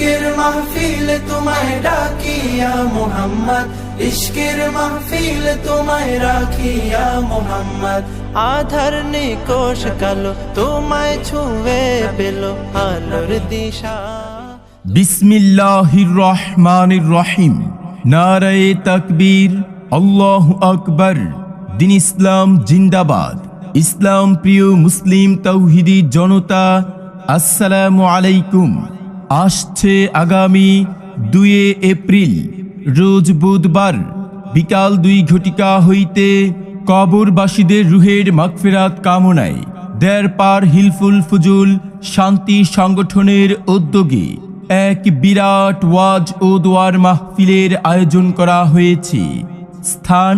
ইশকের মাহফিল তোমায় ডাকিয়া মোহাম্মদ। ইশকের মাহফিল তোমায় রাখিয়া মোহাম্মদ। আধার নিকোষ কালো তোমায় ছুঁয়ে পেল আলোর দিশা। বিসমিল্লাহির রহমানির রহিম। নারায়ে তাকবীর, আল্লাহ আকবর। দিন ইসলাম জিন্দাবাদ। ইসলাম প্রিয় মুসলিম তৌহিদি জনতা, আসসালামু আলাইকুম। আসছে আগামী দুয়ে এপ্রিল, রোজ বুধবার, বিকাল দুই ঘটিকা হইতে কবরবাসীদের রুহের মাগফিরাত কামনায় দেড় পার হিলফুল ফুজুল শান্তি সংগঠনের উদ্যোগে এক বিরাট ওয়াজ ও দোয়ার মাহফিলের আয়োজন করা হয়েছে। স্থান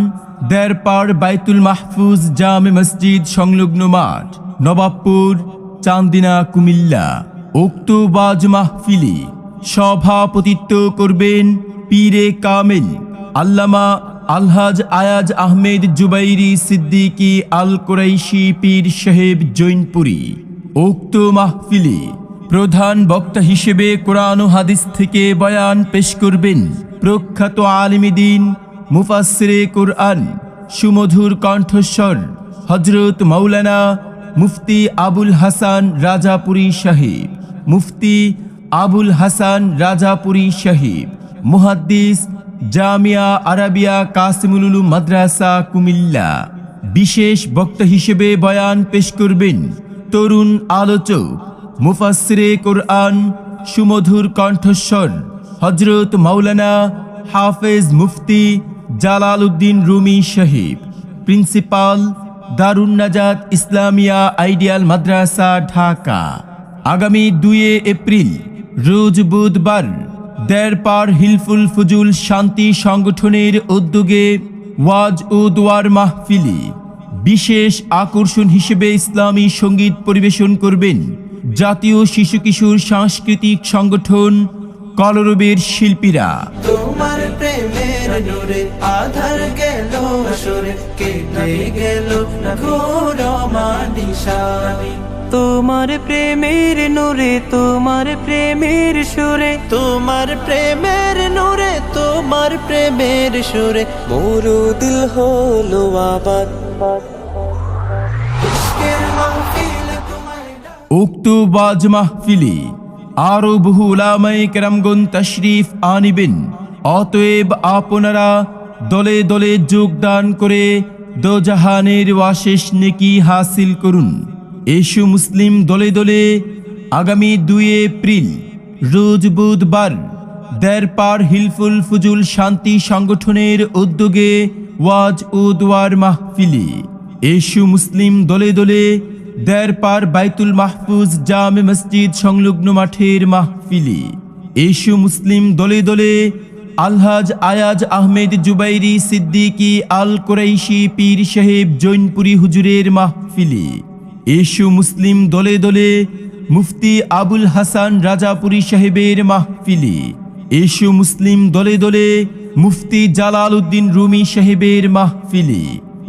দেড়পাড় বাইতুল মাহফুজ জামে মসজিদ সংলগ্ন মাঠ, নবাবপুর, চান্দিনা, কুমিল্লা। উক্ত ওয়াজ মাহফিলে সভাপতিত্ব করবেন পীরে কামেল, আল্লামা আলহাজ আয়াজ আহমেদ জুবাইরি সিদ্দিকী আল কোরাইশি পীর সাহেব জৈনপুরী। উক্ত মাহফিলে প্রধান বক্তা হিসেবে কোরআন হাদিস থেকে বয়ান পেশ করবেন প্রখ্যাত আলিমিদিন মুফাসরে কোরআন সুমধুর কণ্ঠস্বর হজরত মৌলানা মুফতি আবুল হাসান রাজাপুরী সাহেব। মুফতি আবুল হাসান রাজাপুরী সাহেব মুহাদ্দিস জামিয়া আরাবিয়া কাসিমুলুলু মাদ্রাসা, কুমিল্লা। বিশেষ বক্তা হিসেবে বয়ান পেশ করবেন তরুণ আলোচক মুফাসরে কোরআন, সুমধুর কণ্ঠস্বর হজরত মাওলানা হাফেজ মুফতি জালাল উদ্দিন রুমি সাহেব প্রিন্সিপাল দারুণ নাজাত ইসলামিয়া আইডিয়াল মাদ্রাসা, ঢাকা। আগামী দুয়ে এপ্রিল, রোজ বুধবার, দেড়পার হিলফুল ফুজুল শান্তি সংগঠনের উদ্যোগে ওয়াজ ও দোয়ার মাহফিলি বিশেষ আকর্ষণ হিসেবে ইসলামী সংগীত পরিবেশন করবেন জাতীয় শিশু কিশোর সাংস্কৃতিক সংগঠন কলরবের শিল্পীরা। আধার গেল তোমার প্রেমের নূরে তোমার প্রেমের সুরে। তোমার প্রেমের নূরে তোমার প্রেমের সুরে। মোরু দিল হলো আবার। উক্ত বাজ মাহফিলে আরও বহু উলামায়ে কেরামগণ তশরিফ আনিবেন। অতএব আপনারা দলে দলে যোগদান করে দোজাহানের ওয়াশেষ নেকি হাসিল করুন। এসু মুসলিম দলে দলে আগামী দুই এপ্রিল, রোজ বুধবার দেড়পার হিলফুল ফুজুল শান্তি সংগঠনের উদ্যোগে ওয়াজ ও দোয়ার মাহফিলি এসু মুসলিম দলে দলে দেড়পার বাইতুল মাহফুজ জামে মসজিদ সংলগ্ন মাঠের মাহফিলি এসু মুসলিম দলে দলে আলহাজ আয়াজ আহমেদ জুবাইরি সিদ্দিকী আল কোরাইশি পীর সাহেব জৈনপুরি হুজুরের মাহফিলি এসু মুসলিম দলে দলে মুফতি আবুল হাসান রাজাপুরী সাহেবের মাহফিলে। এসু মুসলিম দলে দলে মুফতি জালাল উদ্দিন রুমি সাহেবের মাহফিলে।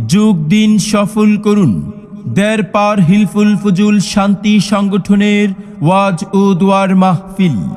যোগ দিন সফল করুন। দেড় পার হিলফুল ফজুল শান্তি সংগঠনের ওয়াজ ও দোয়ার মাহফিল।